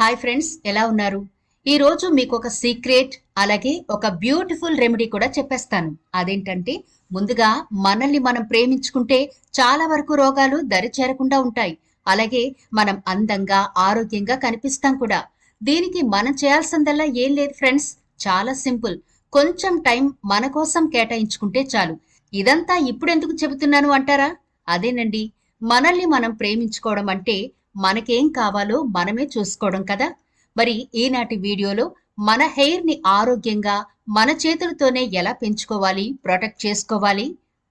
Hi friends ఎలా ఉన్నారు? ఈరోజు మీకు ఒక సీక్రెట్ అలాగే ఒక బ్యూటిఫుల్ రెమెడీ కూడా చెప్పేస్తాను. అదేంటంటే ముందుగా మనల్ని మనం ప్రేమించుకుంటే చాలా వరకు రోగాలు దరి చేరకుండా ఉంటాయి. అలాగే మనం అందంగా ఆరోగ్యంగా కనిపిస్తాం కూడా. దీనికి మనం చేయాల్సిందల్లా ఏం లేదు ఫ్రెండ్స్ చాలా సింపుల్ కొంచెం టైం మన కోసం కేటాయించుకుంటే చాలు. ఇదంతా ఇప్పుడెందుకు చెబుతున్నాను అంటారా? అదేనండి మనల్ని మనం ప్రేమించుకోవడం అంటే మనకేం కావాలో మనమే చూసుకోవడం కదా. మరి ఈనాటి వీడియోలో మన హెయిర్ని ఆరోగ్యంగా మన చేతులతోనే ఎలా పెంచుకోవాలి ప్రొటెక్ట్ చేసుకోవాలి?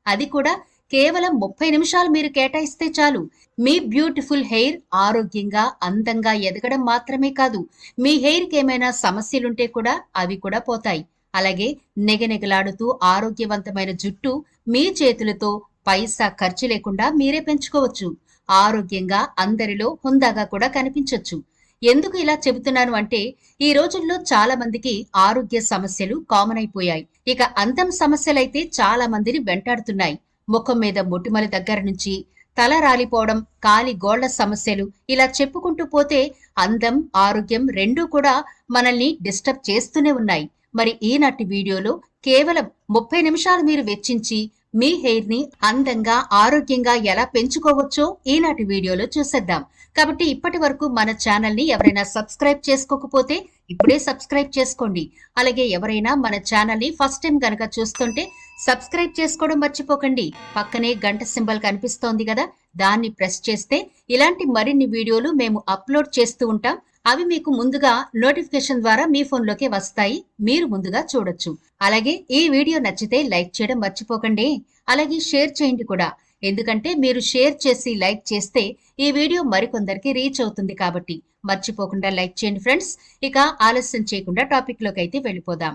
అది కూడా కేవలం ముప్పై నిమిషాలు మీరు కేటాయిస్తే చాలు. మీ బ్యూటిఫుల్ హెయిర్ ఆరోగ్యంగా అందంగా ఎదగడం మాత్రమే కాదు. మీ హెయిర్కి ఏమైనా సమస్యలుంటే కూడా అవి కూడా పోతాయి. అలాగే నెగనెగలాడుతూ ఆరోగ్యవంతమైన జుట్టు మీ చేతులతో పైసా ఖర్చు లేకుండా మీరే పెంచుకోవచ్చు. ఆరోగ్యంగా అందరిలో హుందాగా కూడా కనిపించొచ్చు. ఎందుకు ఇలా చెబుతున్నాను అంటే ఈ రోజుల్లో చాలా మందికి ఆరోగ్య సమస్యలు కామన్ అయిపోయాయి. ఇక అందం సమస్యలైతే చాలా మందిని వెంటాడుతున్నాయి. ముఖం మీద మొటిమల దగ్గర నుంచి తల రాలిపోవడం కాలి గోళ్ళ సమస్యలు ఇలా చెప్పుకుంటూ పోతే అందం ఆరోగ్యం రెండూ కూడా మనల్ని డిస్టర్బ్ చేస్తూనే ఉన్నాయి. మరి ఈనాటి వీడియోలో కేవలం ముప్పై నిమిషాలు మీరు వెచ్చించి మీ హెయిర్ని అందంగా ఆరోగ్యంగా ఎలా పెంచుకోవచ్చో ఈనాటి వీడియోలో చూసేద్దాం. కాబట్టి ఇప్పటి వరకు మన ఛానల్ని ఎవరైనా సబ్స్క్రైబ్ చేసుకోకపోతే ఇప్పుడే సబ్స్క్రైబ్ చేసుకోండి. అలాగే ఎవరైనా మన ఛానల్ని ఫస్ట్ టైం గనక చూస్తుంటే సబ్స్క్రైబ్ చేసుకోవడం మర్చిపోకండి. పక్కనే గంట సింబల్ కనిపిస్తోంది కదా దాన్ని ప్రెస్ చేస్తే ఇలాంటి మరిన్ని వీడియోలు మేము అప్లోడ్ చేస్తూ ఉంటాం. అవి మీకు ముందుగా నోటిఫికేషన్ ద్వారా మీ ఫోన్లోకి వస్తాయి. మీరు ముందుగా చూడొచ్చు. అలాగే ఈ వీడియో నచ్చితే లైక్ చేయడం మర్చిపోకండి. అలాగే షేర్ చేయండి కూడా. ఎందుకంటే మీరు షేర్ చేసి లైక్ చేస్తే ఈ వీడియో మరికొందరికి రీచ్ అవుతుంది కాబట్టి మర్చిపోకుండా లైక్ చేయండి ఫ్రెండ్స్. ఇక ఆలస్యం చేయకుండా టాపిక్లోకి అయితే వెళ్ళిపోదాం.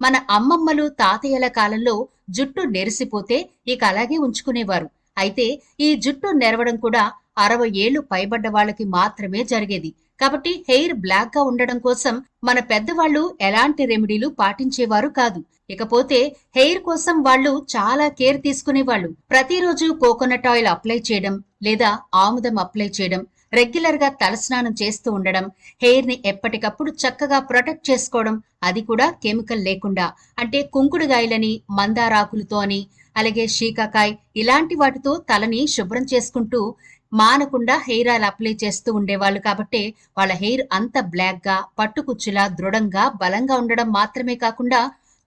మన అమ్మమ్మలు తాతయ్యల కాలంలో జుట్టు నెరిసిపోతే ఇక అలాగే ఉంచుకునేవారు. అయితే ఈ జుట్టు నెరవడం కూడా అరవై ఏళ్ళు పైబడ్డ వాళ్ళకి మాత్రమే జరిగేది. కాబట్టి హెయిర్ బ్లాక్గా ఉండడం కోసం మన పెద్దవాళ్ళు ఎలాంటి రెమెడీలు పాటించేవారు కాదు. ఇకపోతే హెయిర్ కోసం వాళ్ళు చాలా కేర్ తీసుకునేవాళ్ళు. ప్రతిరోజు కోకోనట్ ఆయిల్ అప్లై చేయడం లేదా ఆముదం అప్లై చేయడం రెగ్యులర్గా తలస్నానం చేస్తూ ఉండడం హెయిర్ని ఎప్పటికప్పుడు చక్కగా ప్రొటెక్ట్ చేసుకోవడం అది కూడా కెమికల్ లేకుండా. అంటే కుంకుడుగాయలని మందారాకులతో అని అలాగే షీకాకాయ్ ఇలాంటి వాటితో తలని శుభ్రం చేసుకుంటూ మానకుండా హెయిర్ ఆయిల్ అప్లై చేస్తూ ఉండేవాళ్ళు కాబట్టి వాళ్ళ హెయిర్ అంత బ్లాక్గా పట్టుకుచ్చులా దృఢంగా బలంగా ఉండడం మాత్రమే కాకుండా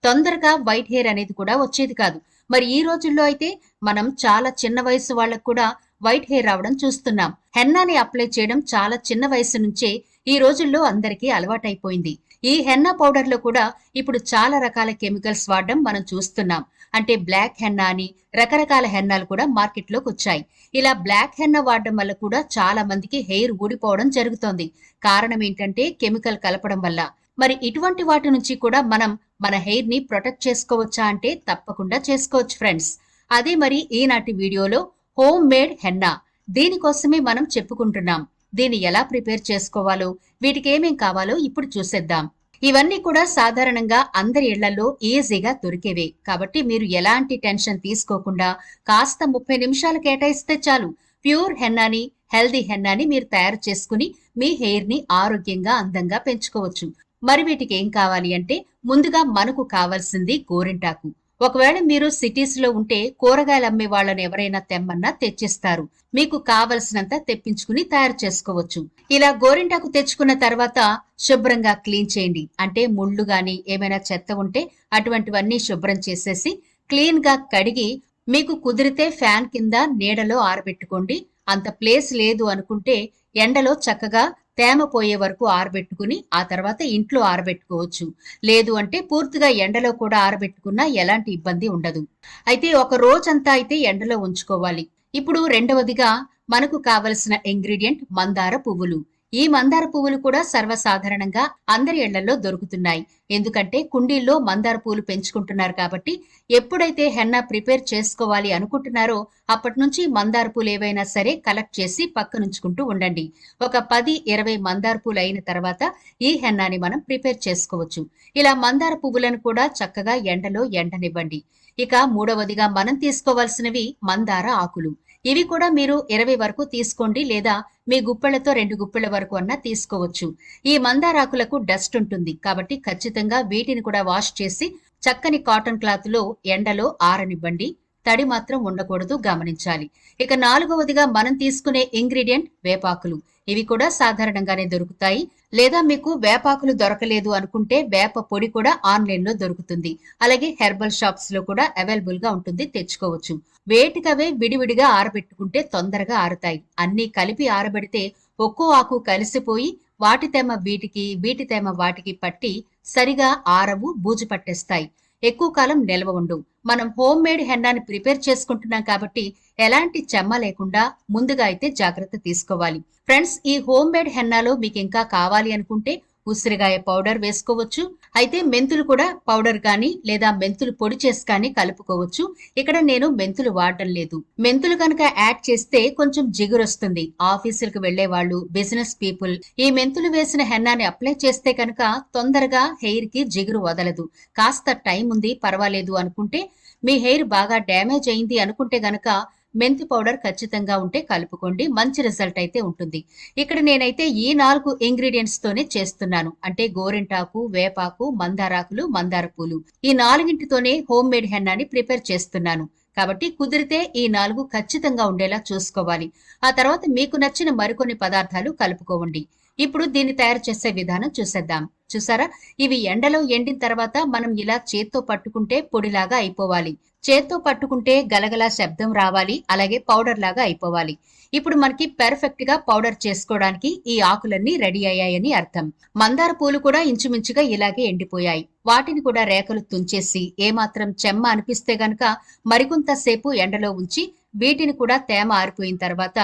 తొందరగా వైట్ హెయిర్ అనేది కూడా వచ్చేది కాదు. మరి ఈ రోజుల్లో అయితే మనం చాలా చిన్న వయసు వాళ్ళకు కూడా వైట్ హెయిర్ రావడం చూస్తున్నాం. హెన్నాని అప్లై చేయడం చాలా చిన్న వయసు నుంచే ఈ రోజుల్లో అందరికీ అలవాటైపోయింది. ఈ హెన్నా పౌడర్లో కూడా ఇప్పుడు చాలా రకాల కెమికల్స్ వాడడం మనం చూస్తున్నాం. అంటే బ్లాక్ హెన్నా అని రకరకాల హెన్నాలు కూడా మార్కెట్లోకి వచ్చాయి. ఇలా బ్లాక్ హెన్నా వాడడం వల్ల కూడా చాలా మందికి హెయిర్ ఊడిపోవడం జరుగుతోంది. కారణం ఏంటంటే కెమికల్ కలపడం వల్ల. మరి ఇటువంటి వాటి నుంచి కూడా మనం మన హెయిర్ని ప్రొటెక్ట్ చేసుకోవచ్చా అంటే తప్పకుండా చేసుకోవచ్చు ఫ్రెండ్స్. అదే మరి ఈనాటి వీడియోలో హోమ్ మేడ్ హెన్నా. దీనికోసమే మనం చెప్పుకుంటున్నాం. దీన్ని ఎలా ప్రిపేర్ చేసుకోవాలో వీటికి ఏమేం కావాలో ఇప్పుడు చూసేద్దాం. ఇవన్నీ కూడా సాధారణంగా అందరి ఇళ్ళలో ఈజీగా దొరికేవే. కాబట్టి మీరు ఎలాంటి టెన్షన్ తీసుకోకుండా కాస్త ముప్పై నిమిషాలు కేటాయిస్తే చాలు. ప్యూర్ హెన్నాని హెల్దీ హెన్నాని మీరు తయారు చేసుకుని మీ హెయిర్ని ఆరోగ్యంగా అందంగా పెంచుకోవచ్చు. మరి వీటికి ఏం కావాలి అంటే ముందుగా మనకు కావాల్సింది గోరింటాకు. ఒకవేళ మీరు సిటీస్లో ఉంటే కూరగాయలు అమ్మే వాళ్ళని ఎవరైనా తెమ్మన్నా తెచ్చిస్తారు. మీకు కావలసినంత తెప్పించుకుని తయారు చేసుకోవచ్చు. ఇలా గోరింటాకు తెచ్చుకున్న తర్వాత శుభ్రంగా క్లీన్ చేయండి. అంటే ముళ్ళు గాని ఏమైనా చెత్త ఉంటే అటువంటివన్నీ శుభ్రం చేసేసి క్లీన్గా కడిగి మీకు కుదిరితే ఫ్యాన్ కింద నీడలో ఆరబెట్టుకోండి. అంత ప్లేస్ లేదు అనుకుంటే ఎండలో చక్కగా తేమ పోయే వరకు ఆరబెట్టుకుని ఆ తర్వాత ఇంట్లో ఆరబెట్టుకోవచ్చు. లేదు అంటే పూర్తిగా ఎండలో కూడా ఆరబెట్టుకున్నా ఎలాంటి ఇబ్బంది ఉండదు. అయితే ఒక రోజంతా అయితే ఎండలో ఉంచుకోవాలి. ఇప్పుడు రెండవదిగా మనకు కావలసిన ఇంగ్రీడియంట్ మందార పువ్వులు. ఈ మందార పువ్వులు కూడా సర్వసాధారణంగా అందరి ఇళ్ళలో దొరుకుతున్నాయి. ఎందుకంటే కుండీల్లో మందార పువ్వులు పెంచుకుంటున్నారు కాబట్టి ఎప్పుడైతే హెన్నా ప్రిపేర్ చేసుకోవాలి అనుకుంటున్నారో అప్పటి నుంచి మందార పూలు ఏవైనా సరే కలెక్ట్ చేసి పక్కనుంచుకుంటూ ఉండండి. ఒక పది ఇరవై మందార పూలు అయిన తర్వాత ఈ హెన్నాని మనం ప్రిపేర్ చేసుకోవచ్చు. ఇలా మందార పువ్వులను కూడా చక్కగా ఎండలో ఎండనివ్వండి. ఇక మూడవదిగా మనం తీసుకోవాల్సినవి మందార ఆకులు. ఇవి కూడా మీరు ఇరవై వరకు తీసుకోండి లేదా మీ గుప్పెళ్ళతో రెండు గుప్పెళ్ళ వరకు అన్నా తీసుకోవచ్చు. ఈ మందారాకులకు డస్ట్ ఉంటుంది కాబట్టి ఖచ్చితంగా వీటిని కూడా వాష్ చేసి చక్కని కాటన్ క్లాత్లో ఎండలో ఆరనివ్వండి. తడి మాత్రం ఉండకూడదు గమనించాలి. ఇక నాలుగవదిగా మనం తీసుకునే ఇంగ్రీడియంట్ వేపాకులు. ఇవి కూడా సాధారణంగానే దొరుకుతాయి. లేదా మీకు వేపాకులు దొరకలేదు అనుకుంటే వేప పొడి కూడా ఆన్లైన్లో దొరుకుతుంది. అలాగే హెర్బల్ షాప్స్లో కూడా అవైలబుల్గా ఉంటుంది తెచ్చుకోవచ్చు. వేటికవే విడివిడిగా ఆరబెట్టుకుంటే తొందరగా ఆరుతాయి. అన్ని కలిపి ఆరబెడితే ఒక్కో ఆకు కలిసిపోయి వాటి తేమ వీటికి వీటి తేమ వాటికి పట్టి సరిగా ఆరవు బూజు పట్టేస్తాయి. ఎక్కువ కాలం నిల్వ ఉండు. మనం హోమ్ మేడ్ హెన్నాని ప్రిపేర్ చేసుకుంటున్నాం కాబట్టి ఎలాంటి చెమ్మ లేకుండా ముందుగా అయితే జాగ్రత్త తీసుకోవాలి. ఫ్రెండ్స్ ఈ హోమ్ మేడ్ హెన్నాలో మీకు ఇంకా కావాలి అనుకుంటే ఉసిరిగాయ పౌడర్ వేసుకోవచ్చు. అయితే మెంతులు కూడా పౌడర్ కానీ లేదా మెంతులు పొడి చేసి కానీ కలుపుకోవచ్చు. ఇక్కడ నేను మెంతులు వాడటం లేదు. మెంతులు కనుక యాడ్ చేస్తే కొంచెం జిగురు వస్తుంది. ఆఫీసులకు వెళ్ళే వాళ్ళు బిజినెస్ పీపుల్ ఈ మెంతులు వేసిన హెన్నాని అప్లై చేస్తే కనుక తొందరగా హెయిర్కి జిగురు వదలదు. కాస్త టైం ఉంది పర్వాలేదు అనుకుంటే మీ హెయిర్ బాగా డ్యామేజ్ అయింది అనుకుంటే గనక మెంతి పౌడర్ ఖచ్చితంగా ఉంటే కలుపుకోండి. మంచి రిజల్ట్ అయితే ఉంటుంది. ఇక్కడ నేనైతే ఈ నాలుగు ఇంగ్రీడియంట్స్ తోనే చేస్తున్నాను. అంటే గోరింటాకు వేపాకు మందారాకులు మందార పూలు ఈ నాలుగింటితోనే హోమ్ మేడ్ హెన్నాని ప్రిపేర్ చేస్తున్నాను. కాబట్టి కుదిరితే ఈ నాలుగు ఖచ్చితంగా ఉండేలా చూసుకోవాలి. ఆ తర్వాత మీకు నచ్చిన మరికొన్ని పదార్థాలు కలుపుకోవండి ఇప్పుడు దీన్ని తయారు చేసే విధానం చూసేద్దాం. చూసారా? ఇవి ఎండలో ఎండిన తర్వాత మనం ఇలా చేత్తో పట్టుకుంటే పొడిలాగా అయిపోవాలి. చేత్తో పట్టుకుంటే గలగల శబ్దం రావాలి. అలాగే పౌడర్ లాగా అయిపోవాలి. ఇప్పుడు మనకి పెర్ఫెక్ట్గా పౌడర్ చేసుకోవడానికి ఈ ఆకులన్నీ రెడీ అయ్యాయని అర్థం. మందార పూలు కూడా ఇంచుమించుగా ఇలాగే ఎండిపోయాయి. వాటిని కూడా రేఖలు తుంచేసి ఏమాత్రం చెమ్మ అనిపిస్తే గనక మరికొంత సేపు ఎండలో ఉంచి వీటిని కూడా తేమ ఆరిపోయిన తర్వాత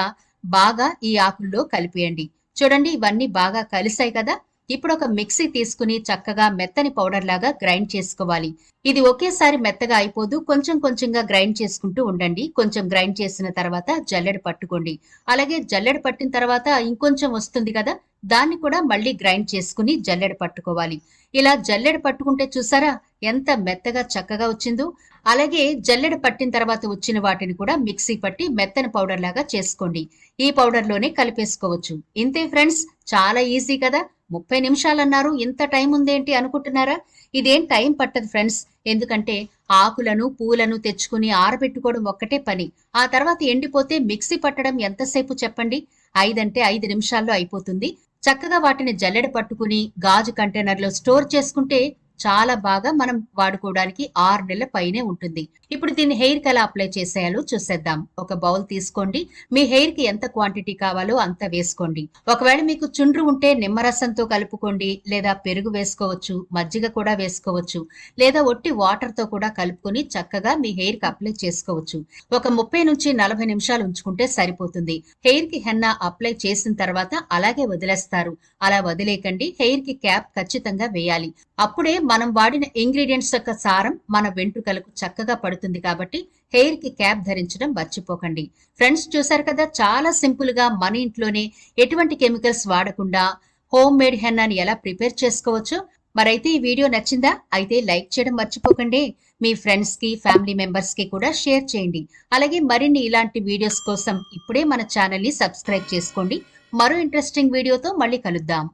బాగా ఈ ఆకుల్లో కలిపేయండి. చూడండి ఇవన్నీ బాగా కలిసాయి కదా? ఇప్పుడు ఒక మిక్సీ తీసుకుని చక్కగా మెత్తని పౌడర్ లాగా గ్రైండ్ చేసుకోవాలి. ఇది ఒకేసారి మెత్తగా అయిపోదు కొంచెం కొంచెంగా గ్రైండ్ చేసుకుంటూ ఉండండి. కొంచెం గ్రైండ్ చేసిన తర్వాత జల్లెడ పట్టుకోండి. అలాగే జల్లెడ పట్టిన తర్వాత ఇంకొంచెం వస్తుంది కదా దాన్ని కూడా మళ్ళీ గ్రైండ్ చేసుకుని జల్లెడ పట్టుకోవాలి. ఇలా జల్లెడ పట్టుకుంటే చూసారా ఎంత మెత్తగా చక్కగా వచ్చిందో. అలాగే జల్లెడ పట్టిన తర్వాత వచ్చిన వాటిని కూడా మిక్సీ పట్టి మెత్తని పౌడర్ లాగా చేసుకోండి. ఈ పౌడర్లోనే కలిపేసుకోవచ్చు. ఇంతే ఫ్రెండ్స్ చాలా ఈజీ కదా. ముప్పై నిమిషాలన్నారు. ఇంత టైం ఉందేంటి అనుకుంటున్నారా? ఇదేం టైం పట్టదు ఫ్రెండ్స్. ఎందుకంటే ఆకులను పూలను తెచ్చుకుని ఆరబెట్టుకోవడం ఒక్కటే పని. ఆ తర్వాత ఎండిపోతే మిక్సీ పట్టడం ఎంతసేపు చెప్పండి? ఐదంటే ఐదు నిమిషాల్లో అయిపోతుంది. చక్కగా వాటిని జల్లెడ పట్టుకుని గాజు కంటైనర్లో స్టోర్ చేసుకుంటే చాలా బాగా మనం వాడుకోవడానికి ఆరు నెలల పైనే ఉంటుంది. ఇప్పుడు దీన్ని హెయిర్కి ఎలా అప్లై చేసేయాలో చూసేద్దాం. ఒక బౌల్ తీసుకోండి. మీ హెయిర్కి ఎంత క్వాంటిటీ కావాలో అంత వేసుకోండి. ఒకవేళ మీకు చుండ్రు ఉంటే నిమ్మరసంతో కలుపుకోండి లేదా పెరుగు వేసుకోవచ్చు మజ్జిగ కూడా వేసుకోవచ్చు లేదా ఒట్టి వాటర్తో కూడా కలుపుకొని చక్కగా మీ హెయిర్కి అప్లై చేసుకోవచ్చు. ఒక ముప్పై నుంచి నలభై నిమిషాలు ఉంచుకుంటే సరిపోతుంది. హెయిర్కి హెన్నా అప్లై చేసిన తర్వాత అలాగే వదిలేస్తారు. అలా వదిలేకండి హెయిర్కి క్యాప్ ఖచ్చితంగా వేయాలి. అప్పుడే మనం వాడిన ఇంగ్రీడియంట్స్ యొక్క సారం మన వెంట్రుకలకు చక్కగా పడుతుంది కాబట్టి హెయిర్కి క్యాప్ ధరించడం మర్చిపోకండి. ఫ్రెండ్స్ చూసారు కదా చాలా సింపుల్గా మన ఇంట్లోనే ఎటువంటి కెమికల్స్ వాడకుండా హోమ్ మేడ్ హెన్నాని ఎలా ప్రిపేర్ చేసుకోవచ్చు? మరైతే ఈ వీడియో నచ్చిందా? అయితే లైక్ చేయడం మర్చిపోకండి. మీ ఫ్రెండ్స్కి ఫ్యామిలీ మెంబర్స్కి కూడా షేర్ చేయండి. అలాగే మరిన్ని ఇలాంటి వీడియోస్ కోసం ఇప్పుడే మన ఛానల్ని సబ్స్క్రైబ్ చేసుకోండి. మరో ఇంట్రెస్టింగ్ వీడియోతో మళ్ళీ కలుద్దాం.